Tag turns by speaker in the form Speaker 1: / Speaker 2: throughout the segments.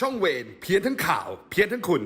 Speaker 1: ช่องเวนเพี้ยนทั้งข่าว เพี้ยนทั้งคุณ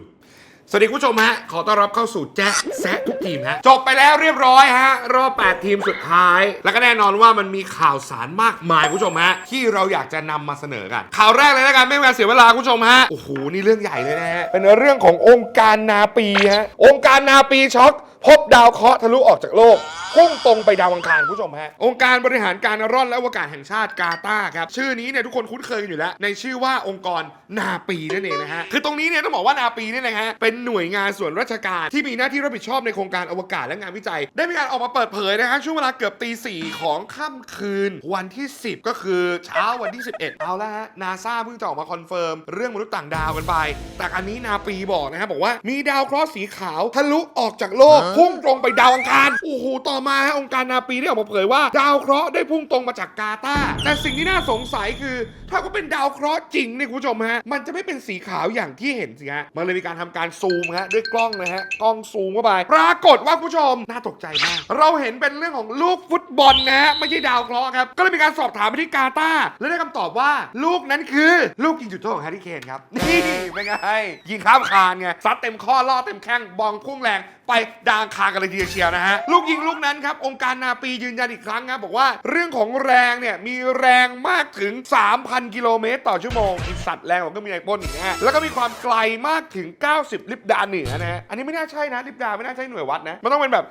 Speaker 1: สวัสดีคุณผู้ชมฮะ ขอต้อนรับเข้าสู่แจ๊ะแซะทุกทีมฮะ จบไปแล้วเรียบร้อยฮะ รอบ 8 ทีมสุดท้าย แล้วก็แน่นอนว่ามันมีข่าวสารมากมายคุณผู้ชมฮะ ที่เราอยากจะนำมาเสนอกัน ข่าวแรกเลยนะกันไม่ให้เวลาเสียเวลาคุณผู้ชมฮะ โอ้โห นี่เรื่องใหญ่เลยนะฮะ เป็นเรื่องขององค์การนาปีฮะ องค์การนาปีช็อก พบดาวเคราะห์ทะลุออกจากโลก พุ่งตรงไปดาวอังคารคุณผู้ชมฮะ องค์การบริหารการร่อนและอวกาศแห่งชาติกาตาร์ครับ ชื่อนี้เนี่ยทุกคนคุ้นเคยกันอยู่แล้ว ในชื่อว่าองค์กรนาปีนั่นเองนะฮะ คือตรงนี้เนี่ยต้องบอกว่านาปีเนี่ยนะฮะ เป็นหน่วยงานส่วนราชการที่มีหน้าที่รับผิดชอบในโครงการอวกาศและงานวิจัย ได้มีการออกมาเปิดเผยนะฮะช่วงเวลาเกือบตีสี่ของค่ำคืน วันที่ 10 ก็คือเช้าวันที่ 11 เอาละฮะนาซาเพิ่งจะออกมาคอนเฟิร์มเรื่องมนุษย์ต่างดาวกันไป แต่อันนี้นาปีบอกนะฮะบอกว่ามีดาวเคราะห์สีขาวทะลุออกจากโลกพุ่งตรงไปดาวอังคารโอ้โหต่อมาฮะองค์การนาปีได้ออกมาเผยว่า ดาวเคราะห์ได้พุ่งตรงมาจากกาตาร์แต่สิ่งที่น่าสงสัยคือ ถ้าก็เป็นดาวเคราะห์จริงเนี่ยคุณผู้ชมฮะมันจะไม่เป็นสีขาวอย่างที่เห็นสิฮะมันเลยมีการทำการซูมฮะด้วยกล้องนะฮะกล้องซูมเข้าไปปรากฏว่าคุณผู้ชมน่าตกใจมาก เราเห็นเป็นเรื่องของลูกฟุตบอลนะฮะไม่ใช่ดาวเคราะห์ครับก็เลยมีการสอบถามไปที่กาตาร์และได้คำตอบว่าลูกนั้นคือลูกยิงจุดโทษของแฮร์รี่เคนครับนี่เป็นไงยิงข้ามคานไงซัดเต็มข้อล่อเต็มแข้งบอลพุ่งแรงไปดางคางกันเลยทีเดียวเชียวนะฮะลูกยิงลูกนั้นครับองค์การนาปียืนยันอีกครั้งครับบอกว่าเรื่องของแรงเนี่ยมีแรงมากถึง 3,000 กิโลเมตรต่อชั่วโมงอีสัตว์แรงกว่าก็มีไอปนอีกนะฮะแล้วก็มีความไกลมากถึง 90 ลิบดาเหนือนะฮะอันนี้ไม่น่าใช่นะลิบดาไม่น่าใช่หน่วยวัดนะมันต้องเป็นแบบ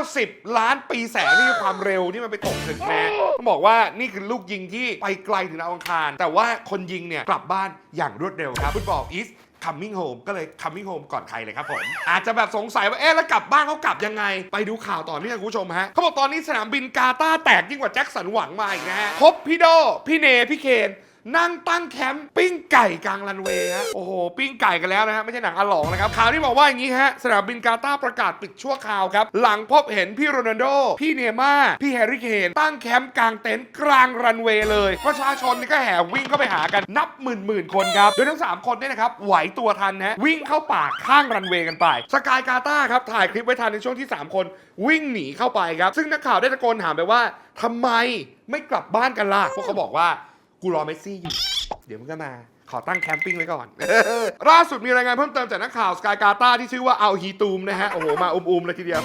Speaker 1: 90 ล้านปีแสงนี่คือความเร็วที่มันไปตกถึงนะต้องบอกว่านี่คือลูกยิงที่ไปไกลถึงดาวอังคาร แต่ว่าคนยิงเนี่ยกลับบ้านอย่างรวดเร็วครับฟุตบอลอีส coming home ก็เลย coming home ก่อนใครเลยครับผม อาจจะแบบสงสัยว่าเอ๊ะแล้วกลับบ้านเขากลับยังไง ไปดูข่าวต่อเนื่องคุณผู้ชมฮะเขาบอกตอนนี้สนามบินกาตาร์แตกยิ่งกว่าแจ็คสันหวังมาอีกนะฮะพบพี่โดพี่เนพี่เคน นั่งตั้งแคมป์ปิ้งไก่กลางรันเวย์ฮะโอ้โห ปิ้งไก่กันแล้วนะฮะ ไม่ใช่หนังอาหลองนะครับ ข่าวที่บอกว่าอย่างนี้ฮะ สนามบินกาตาร์ประกาศปิดชั่วคราวครับ หลังพบเห็นพี่โรนัลโด พี่เนย์ม่า พี่แฮร์รี่เคนตั้งแคมป์กลางเต็นท์กลางรันเวย์เลย ประชาชนนี่ก็แห่วิ่งเข้าไปหากันนับหมื่นหมื่นคนครับ โดยทั้ง 3 คนเนี่ยนะครับไหวตัวทันนะวิ่งเข้าป่าข้างรันเวย์กันไปสกายกาตาร์ครับถ่ายคลิปไว้ทันในช่วงที่ 3 คน วิ่งหนีเข้าไปครับซึ่งนักข่าวได้ตะโกนถามไปว่าทำไมไม่กลับบ้านกันล่ะพวกเขาบอกว่า กูรอเมสซี่อยู่ เดี๋ยวมันก็มา ขอตั้งแคมปิ้งไว้ก่อน ล่าสุดมีรายงานเพิ่มเติมจากนักข่าวสกายกาตาที่ชื่อว่าอัลฮีตูมนะฮะ โอ้โห มาอุ้มๆเลยทีเดียว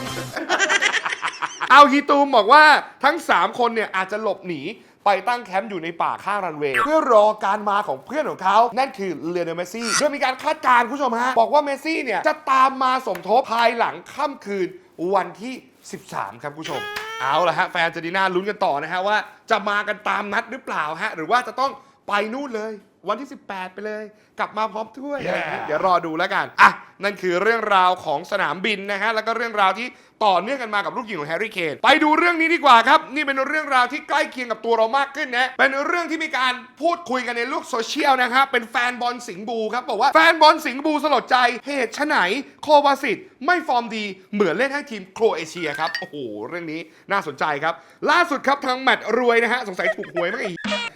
Speaker 1: อัลฮีตูมบอกว่าทั้ง 3 คนเนี่ยอาจจะหลบหนีไปตั้งแคมป์อยู่ในป่าข้างรันเวย์เพื่อรอการมาของเพื่อนของเขา นั่นคือเลโอเนลเมสซี่โดยมีการคาดการณ์คุณผู้ชมฮะ บอกว่าเมสซี่เนี่ยจะตามมาสมทบภายหลังค่ำคืนวันที่ 13 ครับคุณผู้ชม เอาละฮะแฟนเจนติน่าลุ้นกันต่อนะฮะว่าจะมากันตามนัดหรือเปล่าฮะหรือว่าจะต้องไปนู่นเลย วันที่ 18 ไปเลย กลับมาพร้อมถ้วย เดี๋ยวรอดูแล้วกันอะนั่นคือเรื่องราวของสนามบินนะฮะแล้วก็เรื่องราวที่ต่อเนื่องกันมากับลูกหญิงของแฮร์รี่เคนไปดูเรื่องนี้ดีกว่าครับ นี่เป็นเรื่องราวที่ใกล้เคียงกับตัวเรามากขึ้นนะเป็นเรื่องที่มีการพูดคุยกันในโลกโซเชียลนะครับเป็นแฟนบอลสิงห์บูครับบอกว่าแฟนบอลสิงห์บูสลดใจเหตุไฉนโควาสิตไม่ฟอร์มดีเหมือนเล่นให้ทีมโครเอเชียครับโอ้โหเรื่องนี้น่าสนใจครับ ล่าสุดครับทางแมตช์รวยนะฮะสงสัยถูกหวยมั้งไอ้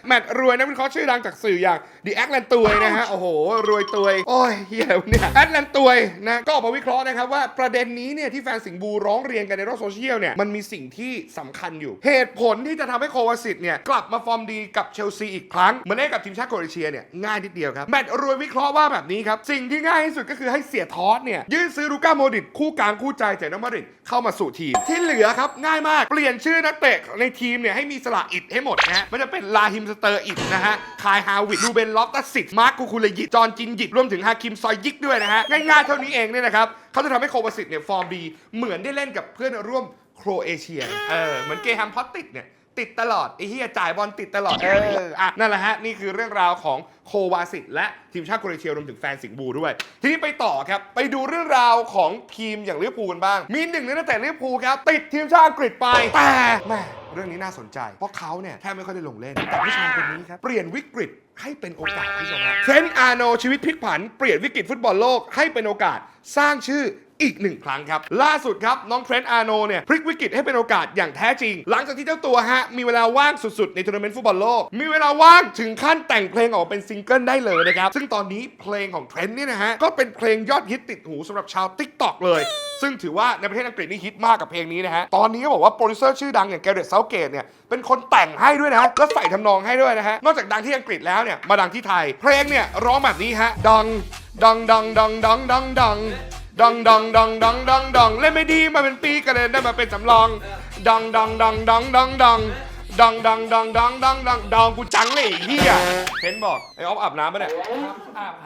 Speaker 1: แมตช์รวยนักวิเคราะห์ชื่อดังจากสื่ออย่างดีแอคแลนตวยนะฮะ โอ้โห รวยตวย โอ้ยเฮียวะเนี่ยแอคแลนตวยนะก็ออกมาวิเคราะห์นะครับว่าประเด็นนี้เนี่ยที่แฟนสิงห์บูร้องเรียนกันในโลกโซเชียลเนี่ยมันมีสิ่งที่สำคัญอยู่ เหตุผลที่จะทำให้โควาสิตเนี่ยกลับมาฟอร์มดีกับเชลซีอีกครั้งเหมือนเล่นกับทีมชาติโครเอเชียเนี่ยง่ายนิดเดียวครับแมตช์รวยวิเคราะห์ว่าแบบนี้ครับสิ่งที่ง่ายที่สุดก็คือให้เสียทอสเนี่ยยื่นซื้อลูก้าโมดริตคู่กลางคู่ใจจากนอมาดริดเข้ามาสู่ทีม ที่เหลือครับง่ายมากเปลี่ยนชื่อนักเตะในทีมเนี่ยให้มีสระอิดให้หมดนะฮะมันจะเป็นลาฮิมสเตอร์อิดนะฮะคายฮาวิดดูเบนล็อฟตัสสิตมาร์คกูคูเลยิตจอห์นจินยิตรวมถึงฮาคิมซอยยิกด้วยนะฮะง่ายๆเท่านี้เองเนี่ยนะครับเขาจะทำให้โควาสิตเนี่ยฟอร์มดีเหมือนได้เล่นกับเพื่อนร่วมโครเอเชียเออเหมือนเกแฮมพอตติกเนี่ย ติดตลอดไอ้เฮียจ่ายบอลติดตลอดเอออะนั่นแหละฮะนี่คือเรื่องราวของโควาสิตและทีมชาติโครเอเชียรวมถึงแฟนสิงห์บูด้วย ทีนี้ไปต่อครับ ไปดูเรื่องราวของทีมอย่างลิเวอร์พูลกันบ้าง มีหนึ่งในนักเตะลิเวอร์พูลครับติดทีมชาติอังกฤษไปแต่แม่เรื่องนี้น่าสนใจ เพราะเขาเนี่ยแทบไม่ค่อยได้ลงเล่นแต่ผู้ชายคนนี้ครับเปลี่ยนวิกฤตให้เป็นโอกาสคุณผู้ชมฮะเทรนต์อาร์โนชีวิตพลิกผันเปลี่ยนวิกฤตฟุตบอลโลกให้เป็นโอกาสสร้างชื่อ อีกหนึ่งครั้งครับ ล่าสุดครับน้องเทรนต์อาร์โนเนี่ยพลิกวิกฤตให้เป็นโอกาสอย่างแท้จริง หลังจากที่เจ้าตัวฮะ มีเวลาว่างสุดๆ ในทัวร์นาเมนต์ฟุตบอลโลก มีเวลาว่างถึงขั้นแต่งเพลงออกเป็นซิงเกิลได้เลยนะครับ ซึ่งตอนนี้เพลงของเทรนต์เนี่ยนะฮะ ก็เป็นเพลงยอดฮิตติดหูสำหรับชาว t ิ k t o k เลย ซึ่งถือว่าในประเทศอังกฤษนี่ฮิตมากกับเพลงนี้นะฮะตอนนี้ก็บอกว่าโปรดิวเซอร์ชื่อดังอย่างแกเรตเซาเกตเนี่ยเป็นคนแต่งให้ด้วยนะแล้วใส่ทำนองให้ด้วยนะฮะนอกจากดังที่อังกฤษแล้วเนี่ยมาดังที่ไทย เพลงเนี่ยร้องแบบนี้ฮะดังดังดังดังดังดังดัง ดังดังดังดังดังดังเล่นไม่ดีมาเป็นปีก็เลยได้มาเป็นสำรองดังดังดังดังดังดังดังดังดังดังดังดังดังกูจังเลยไอ้เฮียเห็นบอกไอ้ออฟอาบน้ำปะเนี่ย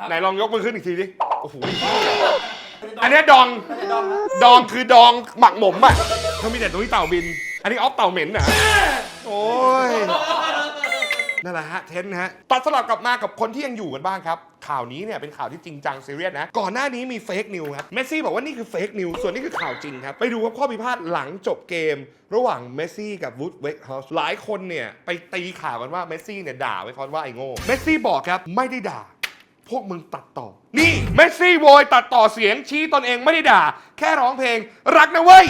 Speaker 1: ไหนลองยกมือขึ้นอีกทีดิโอ้โหอันเนี้ยดองดองคือดองหมักหมมอะเขามีแต่ตรงนี้เต่าบิน อันนี้ออฟเต่าเหม็นนะโอ้ย นั่นแหละฮะเทนนะฮะตัดสลับกลับมากับคนที่ยังอยู่กันบ้างครับ ข่าวนี้เนี่ยเป็นข่าวที่จริงจังซีเรียสนะ ก่อนหน้านี้มีเฟกนิวครับเมสซี่บอกว่านี่คือเฟกนิวส่วนนี้คือข่าวจริงครับ ไปดูว่าข้อพิพาทหลังจบเกม ระหว่างเมสซี่กับวูดเวกฮอสหลายคนเนี่ยไปตีข่าวกันว่าเมสซี่เนี่ยด่าไว้คอนว่าไอ้โง่เมสซี่บอกครับไม่ได้ด่าพวกมึงตัดต่อ นี่เมสซี่โวยตัดต่อเสียงชี้ตนเองไม่ได้ด่า แค่ร้องเพลง รักนะเว้ย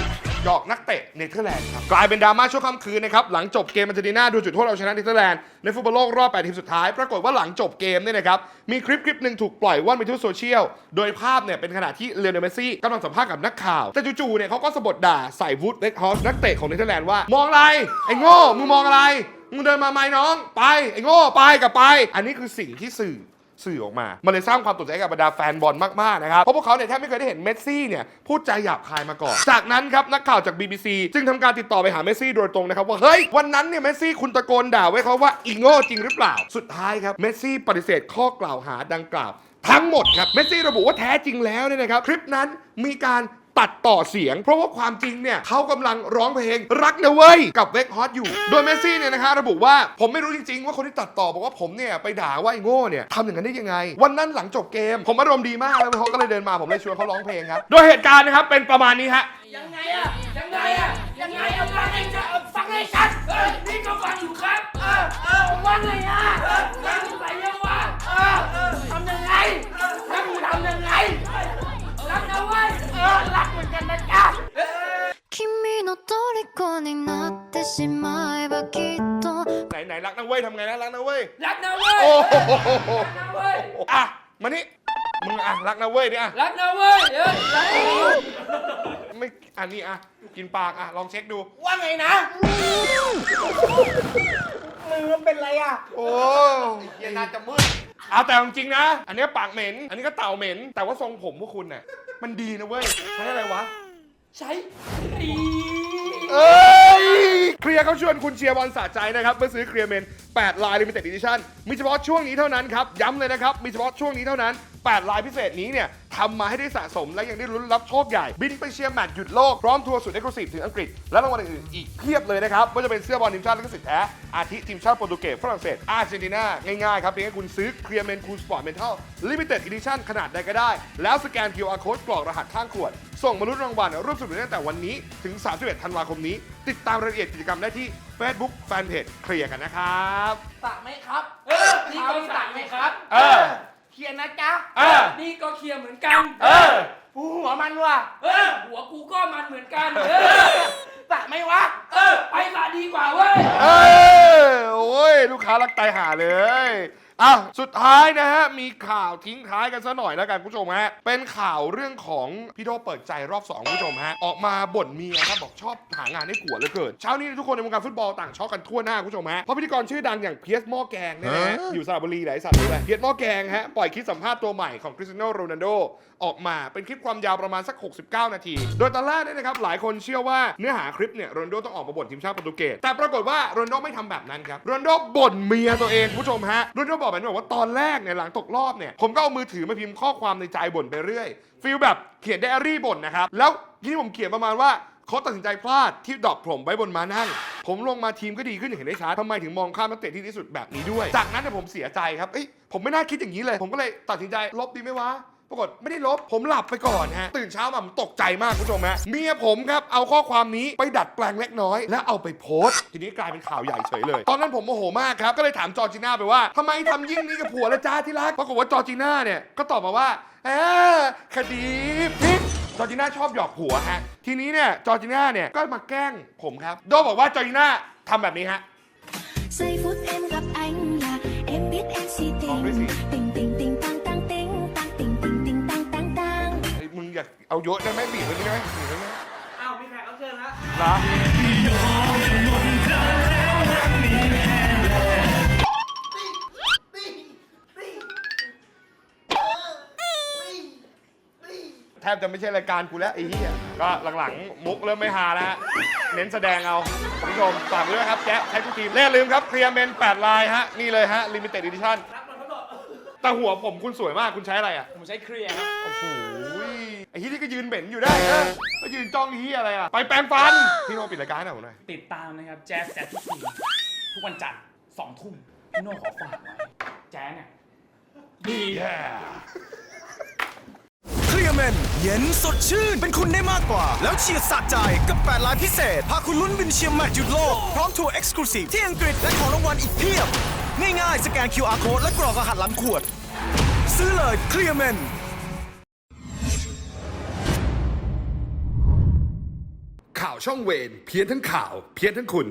Speaker 1: หยอกนักเตะเนเธอร์แลนด์ครับกลายเป็นดราม่าช่วงค่ำคืนนะครับหลังจบเกมอาร์เจนตินาดูจุดโทษเอาชนะเนเธอร์แลนด์ในฟุตบอลโลกรอบ8ทีมสุดท้าย ปรากฏว่าหลังจบเกมเนี่ยนะครับมีคลิปคลิปหนึ่งถูกปล่อยว่อนไปทั่วโซเชียลโดยภาพเนี่ยเป็นขณะที่เลโอเนลเมสซี่กำลังสัมภาษณ์กับนักข่าวแต่จู่ๆเนี่ยเขาก็สะบัดด่าใส่วูดเวกฮอสนักเตะของเนเธอร์แลนด์ว่ามองอะไรไอ้โง่มึงมองอะไรมึงเดินมาไหมน้อง ไปไอ้โง่ไปกับไป อันนี้คือสิ่งที่สื่อ สื่อออกมา มันเลยสร้างความตกใจกับบรรดาแฟนบอลมากๆนะครับ เพราะพวกเขาเนี่ยแทบไม่เคยได้เห็นเมสซี่เนี่ยพูดใจหยาบคายมาก่อน จากนั้นครับนักข่าวจาก BBC จึงทำการติดต่อไปหาเมสซี่โดยตรงนะครับว่าเฮ้ยวันนั้นเนี่ยเมสซี่คุณตะโกนด่าไว้เขาว่าอีโง่จริงหรือเปล่า สุดท้ายครับเมสซี่ปฏิเสธข้อกล่าวหาดังกล่าวทั้งหมดครับเมสซี่ระบุว่าแท้จริงแล้วเนี่ยนะครับคลิปนั้นมีการ ตัดต่อเสียง เพราะว่าความจริงเนี่ยเขากำลังร้องเพลงรักนะเว้ย กับเวกฮอตอยู่ โดยเมสซี่เนี่ยนะฮะระบุว่าผมไม่รู้จริงๆ ว่าคนที่ตัดต่อบอกว่าผมเนี่ยไปด่าว่าไอ้โง่เนี่ยทำอย่างนั้นได้ยังไง วันนั้นหลังจบเกม ผมอารมณ์ดีมากแล้วเขาก็เลยเดินมาผมเลยชวนเขาร้องเพลงครับโดยเหตุการณ์นะครับเป็นประมาณนี้ฮะ
Speaker 2: ยังไงอะยังไงอะยังไงเอาฟังให้ชัดเอาฟังให้ชัดเออนี่ก็ฟังอยู่ครับเออเออว่าไงอะเออฟังไปยังว่าเออเออทำยังไงแล้วมึงทำยังไงรักนะเว้ย ออรักเหมือนกันนะจ๊ะ
Speaker 3: 君の虜になってしまえばきっと
Speaker 1: ไหนไหนรักนะเว้ยทำไงนะรักนะเว้ย
Speaker 2: รักนะเว้ย
Speaker 1: โอ้โห
Speaker 2: รักนะเว้ย
Speaker 1: อ่ะมานี่มึงอ่ะรักนะเว้ยเนี่ยอ่ะ
Speaker 2: รักนะเว้ยเออรักนะเว้ย
Speaker 1: ไม่อันนี้อ่ะกินปากอ่ะลองเช็คดู
Speaker 2: ว่าไงนะมือมันเป็นไรอะ
Speaker 1: โอ้ยน่าจะมืดเอาแต่จริงๆนะ อันนี้ปากเหม็น อันนี้ก็เต่าเหม็น แต่ว่าทรงผมพวกคุณน่ะ มันดีนะเว้ยใช้อะไรวะ
Speaker 2: ใช้ดี
Speaker 1: เอ้ย เคลียร์เขาชวนคุณเชียร์บอลสะใจนะครับเมื่อซื้อเคลียร์เมน 8 ลาย Limited Edition มีเฉพาะช่วงนี้เท่านั้นครับ ย้ำเลยนะครับ มีเฉพาะช่วงนี้เท่านั้น 8 ลายพิเศษนี้เนี่ยทำมาให้ได้สะสมและยังได้ลุ้นรับโชคใหญ่ บินไปเชียร์แมตช์หยุดโลก พร้อมทัวร์สุดเอ็กซ์คลูซีฟถึงอังกฤษ และรางวัลอื่นๆอีกเพียบเลยนะครับไม่ว่าจะเป็นเสื้อบอลทีมชาติและก็สิทธิ์แท้ อาทิทีมชาติโปรตุเกสฝรั่งเศสอาร์เจนตินาง่ายๆครับเพียงแค่คุณซื้อเคลียร์เมนคูลสปอร์ตเมนทัลลิมิเต็ดอีดิชั่นขนาดใดก็ได้ แล้วสแกน QR code กรอกรหัสข้างขวด ส่งมาลุ้นรางวัลร่วมสนุกตั้งแต่วันนี้ถึง 31 ธันวาคมนี้ ติดตามรายละเอียดกิจกรรมได้ที่ Facebook Fanpage เคลียร์กันนะครับ
Speaker 2: สระไหมครับเออนี่ก็สระไหมครับ
Speaker 1: เออ
Speaker 2: เคลียร์นะจ๊ะ
Speaker 1: เออ
Speaker 2: นี่ก็เคลียร์เหมือนกัน
Speaker 1: เออ
Speaker 2: กูหัวมันว่ะเออ หัวกูก็มันเหมือนกันเออสระไหมวะเออ ไปสระดีกว่าเว้ย
Speaker 1: เออโอ้ย ลูกค้ารักตายหาเลย อะสุดท้ายนะฮะ มีข่าวทิ้งท้ายกันซะหน่อยแล้วกันคุณผู้ชมฮะ เป็นข่าวเรื่องของพี่โดเปิดใจรอบ2คุณผู้ชมฮะ ออกมาบ่นเมียครับบอกชอบหางานให้ผัวเหลือเกิน เช้านี้ทุกคนในวงการฟุตบอลต่างช็อกกันทั่วหน้าคุณผู้ชมฮะ เพราะพิธีกรชื่อดังอย่างเพียสหม้อแกงเนี่ยนะฮะอยู่สระบุรีหลายสัตว์เลยเพียสหม้อแกงฮะ ปล่อยคลิปสัมภาษณ์ตัวใหม่ของคริสเตียโนโรนัลโดออกมาเป็นคลิปความยาวประมาณสัก 69 นาที โดยตอนแรกเนี่ยนะครับหลายคนเชื่อว่าเนื้อหาคลิปเนี่ยโรนลโดต้องออกมาบ่นทีมชาติโปรตุเกสแต่ปรากฏว่าโรนลโดไม่ทำแบบนั้นครับโรนลโดบ่นเมียตัวเองคุณผู้ชมฮะโรนลโดบอกแบบนี้บอกว่าตอนแรกเนี่ยหลังตกรอบเนี่ยผมก็เอามือถือมาพิมพ์ข้อความในใจบ่นไปเรื่อยฟีลแบบเขียนไดอารี่บ่นนะครับแล้วที่ผมเขียนประมาณว่าเขาตัดสินใจพลาดที่ดรอปผมไว้บนมานั่ง ผมลงมาทีมก็ดีขึ้นอย่างเห็นได้ชัดทำไมถึงมองข้ามนักเตะที่ที่สุดแบบนี้ด้วย จากนั้นเนี่ยผมเสียใจครับเอ้ยผมไม่น่าคิดอย่างนี้เลย ผมก็เลยตัดสินใจลบดีไหมวะ ปรากฏไม่ได้ลบ ผมหลับไปก่อนฮะ ตื่นเช้ามาผมตกใจมากคุณผู้ชมฮะ เมียผมครับ เอาข้อความนี้ไปดัดแปลงเล็กน้อย แล้วเอาไปโพสต์ ทีนี้กลายเป็นข่าวใหญ่เฉยเลย ตอนนั้นผมโมโหมากครับ ก็เลยถามจอร์จิน่าไปว่าทำไมทำยิ่งนี้กับผัวละจ้าที่รัก ปรากฏว่าจอร์จิน่าเนี่ย ก็ตอบมาว่าเออคดีพลิก จอร์จิน่าชอบหยอกหัวฮะ ทีนี้เนี่ย จอร์จิน่าเนี่ย ก็มาแกล้งผมครับ โดบอกว่าจอร์จิน่าทำแบบนี้ฮะ
Speaker 3: Giây phút em gặp anh là em biết em si
Speaker 1: Còn cái gì?
Speaker 3: tình Tình
Speaker 1: อยากเอาเยอะได้ไหมบีบไปนี่ได้ไหมบีบไปนี่ได้ไหม
Speaker 2: อ้าวมีแขกรับเชิญแล้ว
Speaker 1: เหรอแทบจะไม่ใช่รายการกูแล้วไอ้เหี้ยก็หลังๆ มุกเริ่มไม่ฮาแล้วฮะเน้นแสดงเอาคุณผู้ชมฝากไว้ด้วยครับแจ๊คใช้ทุกทีมเล่นลืมครับเคลียร์เมน8ลายฮะนี่เลยฮะ limited edition
Speaker 2: รับมาทั้งหมด
Speaker 1: แต่หัวผมคุณสวยมากคุณใช้อะไรอะ
Speaker 2: ผมใช้เคลียร์ครับ
Speaker 1: โอ้โหไอ้ที่นี่ก็ยืนเหม็นอยู่ได้เออก็ยืนจ้องไอ้เฮียอะไรอะ ไปแปรงฟัน พี่โนปิดรายการให้หน่อยผมหน่อย
Speaker 2: ติดตามนะครับแจ๊สแจ๊สทุกทีทุกวันจันทร์สองทุ่มพี่โน่ขอฝากไว้แจ๊สเนี่ยดี
Speaker 4: เคลียร์เมนเย็นสดชื่น เป็นคุณได้มากกว่า แล้วเชียร์สะใจกับ 8ล้านพิเศษ พาคุณลุ้นบินเชียร์แมตช์หยุดโลก พร้อมทัวร์เอ็กซ์คลูซีฟที่อังกฤษและของรางวัลอีกเพียบ ง่ายๆ สแกน QR code และกรอกรหัสหลังขวด ซื้อเลยเคลียร์เมน
Speaker 1: ข่าวช่องเวนเพี้ยนทั้งข่าว เพี้ยนทั้งคุณ